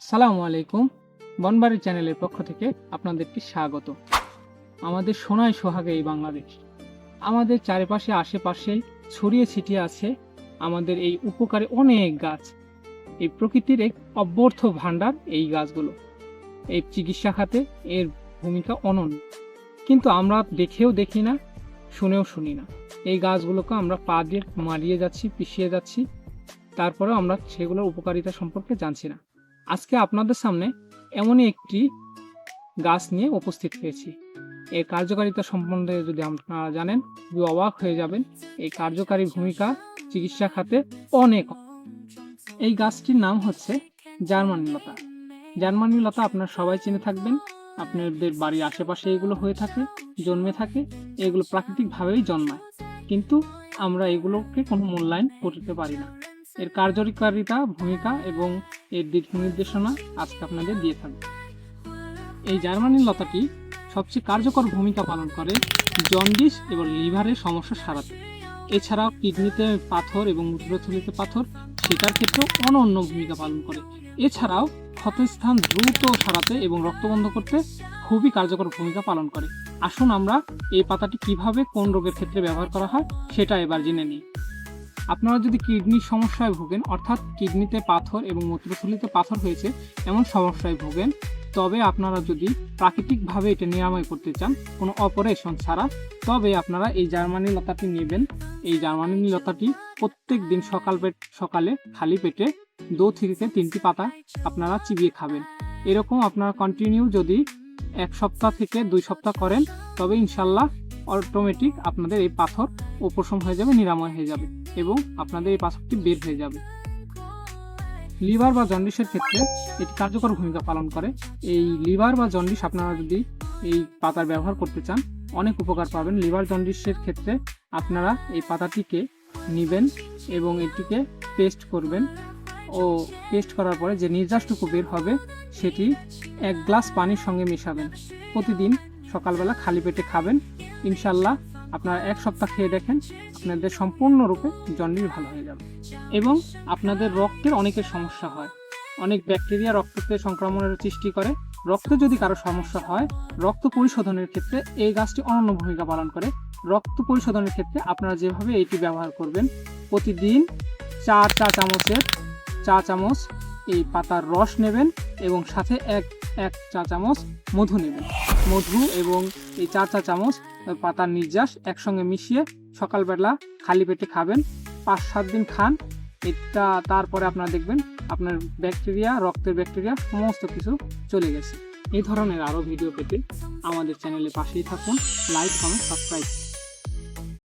সালামু আলাইকুম, বনবাড়ি চ্যানেলের পক্ষ থেকে আপনাদেরকে স্বাগত। আমাদের সোনায় সোহাগে এই বাংলাদেশ। আমাদের চারিপাশে, আশেপাশে ছড়িয়ে ছিটিয়ে আছে আমাদের এই উপকারে অনেক গাছ। এই প্রকৃতির এক অব্যর্থ ভাণ্ডার এই গাছগুলো। এই চিকিৎসা খাতে এর ভূমিকা অনন্য। কিন্তু আমরা দেখেও দেখি না, শুনেও শুনি না। এই গাছগুলোকে আমরা পা দিয়ে মারিয়ে যাচ্ছি, পিষিয়ে যাচ্ছি। তারপরেও আমরা সেগুলোর উপকারিতা সম্পর্কে জানছি না। আজকে আপনাদের সামনে এমনই একটি গাছ নিয়ে উপস্থিত হয়েছি। এর কার্যকারিতা সম্বন্ধে যদি আপনারা জানেন খুবই অবাক হয়ে যাবেন, এই কার্যকারী ভূমিকা চিকিৎসা খাতে অনেক। এই গাছটির নাম হচ্ছে জার্মানি লতা। জার্মানি লতা আপনারা সবাই চিনে থাকবেন। আপনাদের বাড়ির আশেপাশে এগুলো হয়ে থাকে, জন্মে থাকে, এগুলো প্রাকৃতিকভাবেই জন্মায়। কিন্তু আমরা এগুলোকে কোনো মূল্যায়ন করতে পারি না। এর কার্যকারিতা, ভূমিকা এবং এর দিক নির্দেশনা আজকে আপনাদের দিয়ে থাকবে এই জার্মানির লতাটি সবচেয়ে কার্যকর ভূমিকা পালন করে জন্ডিস এবং লিভারের সমস্যা সারাতে। এছাড়াও কিডনিতে পাথর এবং মূত্রথলিতে পাথর সেটার ক্ষেত্রেও অনন্য ভূমিকা পালন করে। এছাড়াও ক্ষতস্থান দ্রুত সারাতে এবং রক্ত বন্ধ করতে খুবই কার্যকর ভূমিকা পালন করে। আসুন আমরা এই পাতাটি কীভাবে কোন রোগের ক্ষেত্রে ব্যবহার করা হয় সেটা এবার জেনে নিই। আপনারা যদি কিডনির সমস্যায় ভোগেন, অর্থাৎ কিডনিতে পাথর এবং মূত্রথলিতে পাথর হয়েছে, এমন সমস্যায় ভোগেন, তবে আপনারা যদি প্রাকৃতিকভাবে এটা নিরাময় করতে চান, কোনো অপারেশন ছাড়া, তবে আপনারা এই জার্মানি লতাটি নেবেন। এই জার্মানি লতাটি প্রত্যেক দিন সকাল সকালে খালি পেটে দু থেকে তিনটি পাতা আপনারা চিবিয়ে খাবেন। এরকম আপনারা কন্টিনিউ যদি এক সপ্তাহ থেকে দুই সপ্তাহ করেন, তবে ইনশাল্লাহ অটোমেটিক আপনাদের এই পাথর উপশম হয়ে যাবে, নিরাময় হয়ে যাবে এবং আপনাদের এই পাথরটি বের হয়ে যাবে। লিভার বা জন্ডিসের ক্ষেত্রে এটি কার্যকর ভূমিকা পালন করে। এই লিভার বা জন্ডিস আপনারা যদি এই পাতার ব্যবহার করতে চান, অনেক উপকার পাবেন। লিভার জন্ডিসের ক্ষেত্রে আপনারা এই পাতাটিকে নেবেন এবং এটিকে পেস্ট করবেন ও পেস্ট করার পরে যে নির্যাসটুকু বের হবে, সেটি এক গ্লাস পানির সঙ্গে মেশাবেন। প্রতিদিন সকালবেলা খালি পেটে খাবেন। ইনশাল্লাহ আপনারা এক সপ্তাহ খেয়ে দেখেন, আপনাদের সম্পূর্ণরূপে জন্ডিস ভালো হয়ে যাবে। এবং আপনাদের রক্তের অনেকের সমস্যা হয়। অনেক ব্যাকটেরিয়া রক্ততে সংক্রমণের সৃষ্টি করে। রক্তে যদি কারও সমস্যা হয়, রক্ত পরিশোধনের ক্ষেত্রে এই গাছটি অনন্য ভূমিকা পালন করে। রক্ত পরিশোধনের ক্ষেত্রে আপনারা যেভাবে এটি ব্যবহার করবেন, প্রতিদিন চার চা চামচের চা চামচ এই পাতার রস নেবেন এবং সাথে এক এক চা চামচ মধু নেবেন। মধু এবং এই চার চা চামচ পাতার নির্যাস একসঙ্গে মিশিয়ে সকালবেলা খালি পেটে খাবেন। পাঁচ সাত দিন খান। এটা তারপরে আপনারা দেখবেন আপনার ব্যাকটেরিয়া, রক্তের ব্যাকটেরিয়া সমস্ত কিছু চলে গেছে। এই ধরনের আরও ভিডিও পেতে আমাদের চ্যানেলে পাশেই থাকুন। Like, comment, subscribe.